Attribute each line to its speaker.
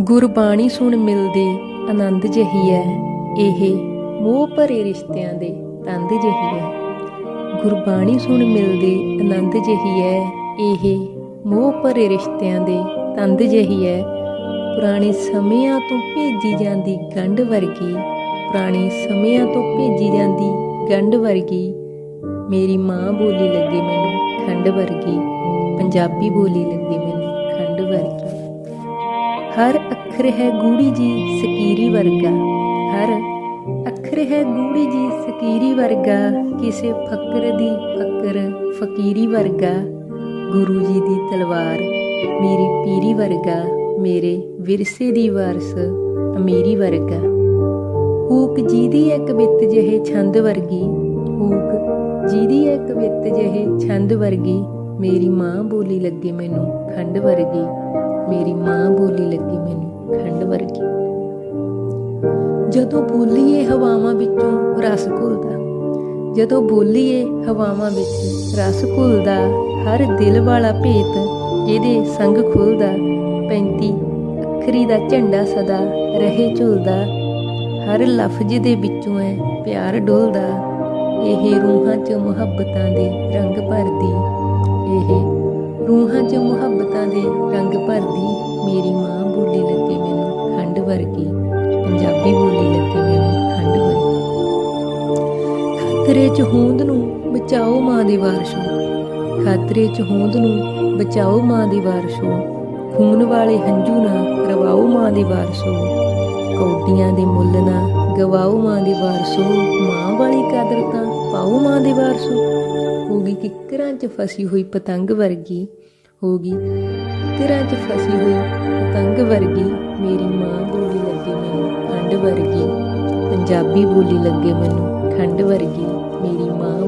Speaker 1: ਗੁਰਬਾਣੀ ਸੁਣ ਮਿਲਦੇ ਆਨੰਦ ਜਹੀ ਹੈ ਇਹ ਮੋਹ ਭਰੇ ਰਿਸ਼ਤਿਆਂ ਦੇ ਤੰਦ ਜਹੀ ਹੈ ਗੁਰਬਾਣੀ ਸੁਣ ਮਿਲਦੇ ਆਨੰਦ ਜਹੀ ਹੈ ਇਹ ਮੋਹ ਭਰੇ ਰਿਸ਼ਤਿਆਂ ਦੇ ਤੰਦ ਜਹੀ ਹੈ ਪੁਰਾਣੇ ਸਮਿਆਂ ਤੋਂ ਭੇਜੀ ਜਾਂਦੀ ਗੰਢ ਵਰਗੀ, ਪੁਰਾਣੇ ਸਮਿਆਂ ਤੋਂ ਭੇਜੀ ਜਾਂਦੀ ਗੰਢ ਵਰਗੀ, ਮੇਰੀ ਮਾਂ ਬੋਲੀ ਲੱਗੇ ਮੈਨੂੰ ਖੰਡ ਵਰਗੀ, ਪੰਜਾਬੀ ਬੋਲੀ ਲੱਗੇ ਮੈਨੂੰ ਹਰ ਅੱਖਰ ਹੈ ਗੂੜੀ ਜੀ ਸਕੀਰੀ ਵਰਗਾ। ਹਰ ਅੱਖਰ ਹੈ ਗੂੜੀ ਜੀ ਸਕੀਰੀ ਵਰਗਾ। ਕਿਸੇ ਫਕਰ ਦੀ ਫਕਰ ਫਕੀਰੀ ਵਰਗਾ। ਗੁਰੂ ਜੀ ਦੀ ਤਲਵਾਰ ਮੇਰੀ ਪੀਰੀ ਵਰਗਾ। ਮੇਰੇ ਵਿਰਸੇ ਦੀ ਵਾਰਸ ਅਮੀਰੀ ਵਰਗਾ। ਹੂਕ ਜਿਹਦੀ ਇੱਕ ਬਿੱਤ ਜਿਹੇ ਛੰਦ ਵਰਗੀ। ਹੂਕ ਜਿਹਦੀ ਇੱਕ ਬਿੱਤ ਜਿਹੇ ਛੰਦ ਵਰਗੀ। ਮੇਰੀ ਮਾਂ ਬੋਲੀ ਲੱਗੇ ਮੈਨੂੰ ਖੰਡ ਵਰਗੀ। ਮੇਰੀ ਮਾਂ ਬੋਲੀ ਲੱਗੀ ਮੈਨੂੰ, ਖੰਡ ਵਰਗੀ। ਜਦੋਂ ਬੋਲੀਏ ਹਵਾਵਾਂ ਵਿੱਚੋਂ ਰਸ ਘੁਲਦਾ, ਜਦੋਂ ਬੋਲੀਏ ਹਵਾਵਾਂ ਵਿੱਚ ਰਸ ਘੁਲਦਾ, ਹਰ ਦਿਲ ਵਾਲਾ ਭੇਤ ਇਹਦੇ ਸੰਗ ਖੁੱਲਦਾ 35 ਅੱਖਰੀ ਦਾ ਝੰਡਾ ਸਦਾ ਰਹੇ ਝੁਲਦਾ, ਹਰ ਲਫ਼ਜ਼ ਦੇ ਵਿੱਚੋਂ ਐ ਪਿਆਰ ਡੁੱਲਦਾ, ਇਹ ਰੂਹਾਂ 'ਚ ਮੁਹੱਬਤਾਂ ਦੇ ਰੰਗ ਭਰਦੀ, ਇਹ ਰੂਹਾਂ 'ਚ ਮੁਹੱਬਤਾਂ ਦੇ ਰੰਗ ਭਰਦੀ ਮੇਰੀ ਮਾਂ ਬੋਲੀ ਲੱਗੇ ਮੈਨੂੰ ਖੰਡ ਵਰਗੀ, ਪੰਜਾਬੀ ਬੋਲੀ ਲੱਗੇ ਮੈਨੂੰ ਖੰਡ ਵਰਗੀ। ਖਤਰੇ 'ਚ ਹੋਂਦ ਨੂੰ ਬਚਾਓ ਮਾਂ ਦੀ ਵਾਰਸ਼ੋ ਖਤਰੇ 'ਚ ਹੋਂਦ ਨੂੰ ਬਚਾਓ ਮਾਂ ਦੀ ਵਾਰਸ਼ੋ ਖੂਨ ਵਾਲੇ ਹੰਝੂ ਨਾ ਰਵਾਓ ਮਾਂ ਦੇ ਵਾਰਸ਼ੋ ਕੌਡੀਆਂ ਦੇ ਮੁੱਲ ਨਾ ਗਵਾਓ ਮਾਂ ਦੀ ਵਾਰਸ਼ੋ ਮਾਂ ਵਾਲੀ ਕਦਰ ਤਾਂ ਪਾਓ ਮਾਂ ਦੇ ਵਾਰਸ਼ੋ ਹੋਗੀ ਕਿਕਰਾਂ 'ਚ ਫਸੀ ਹੋਈ ਪਤੰਗ ਵਰਗੀ ਹੋਗੀ ਕਿਕਰਾਂ 'ਚ ਫਸੀ ਹੋਈ, ਪਤੰਗ ਵਰਗੀ, ਮੇਰੀ ਮਾਂ ਬੋਲੀ ਲੱਗੇ ਮੈਨੂੰ, ਖੰਡ ਵਰਗੀ। ਪੰਜਾਬੀ ਬੋਲੀ ਲੱਗੇ ਮੈਨੂੰ, ਖੰਡ ਵਰਗੀ, ਮੇਰੀ ਮਾਂ